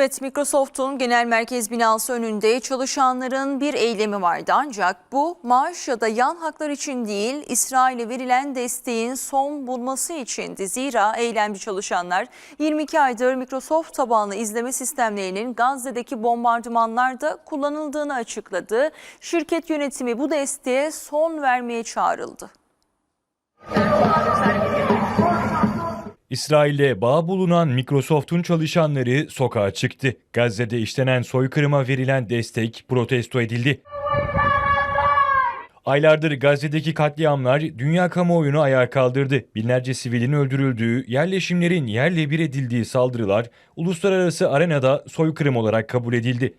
Evet, Microsoft'un genel merkez binası önünde çalışanların bir eylemi vardı. Ancak bu maaş ya da yan haklar için değil, İsrail'e verilen desteğin son bulması içindi. Zira eylemci çalışanlar 22 aydır Microsoft tabanlı izleme sistemlerinin Gazze'deki bombardımanlarda kullanıldığını açıkladı. Şirket yönetimi bu desteğe son vermeye çağrıldı. İsrail'le bağ bulunan Microsoft'un çalışanları sokağa çıktı. Gazze'de işlenen soykırıma verilen destek protesto edildi. Aylardır Gazze'deki katliamlar dünya kamuoyunu ayağa kaldırdı. Binlerce sivilin öldürüldüğü, yerleşimlerin yerle bir edildiği saldırılar uluslararası arenada soykırım olarak kabul edildi.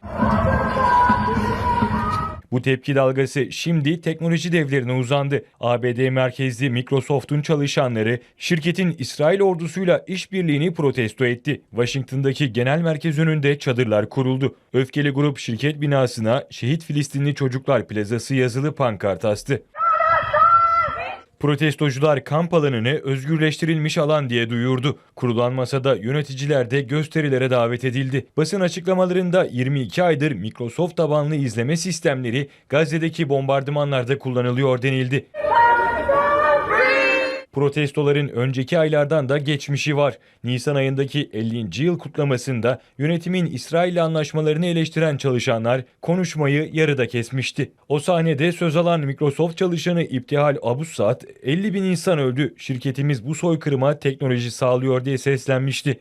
Bu tepki dalgası şimdi teknoloji devlerine uzandı. ABD merkezli Microsoft'un çalışanları şirketin İsrail ordusuyla işbirliğini protesto etti. Washington'daki genel merkez önünde çadırlar kuruldu. Öfkeli grup şirket binasına Şehit Filistinli Çocuklar Plazası yazılı pankart astı. Protestocular kamp alanını özgürleştirilmiş alan diye duyurdu. Kurulan masada yöneticiler de gösterilere davet edildi. Basın açıklamalarında 22 aydır Microsoft tabanlı izleme sistemleri Gazze'deki bombardımanlarda kullanılıyor denildi. Protestoların önceki aylardan da geçmişi var. Nisan ayındaki 50. yıl kutlamasında yönetimin İsrail anlaşmalarını eleştiren çalışanlar konuşmayı yarıda kesmişti. O sahnede söz alan Microsoft çalışanı İptihal Abussat 50 bin insan öldü. Şirketimiz bu soykırıma teknoloji sağlıyor diye seslenmişti.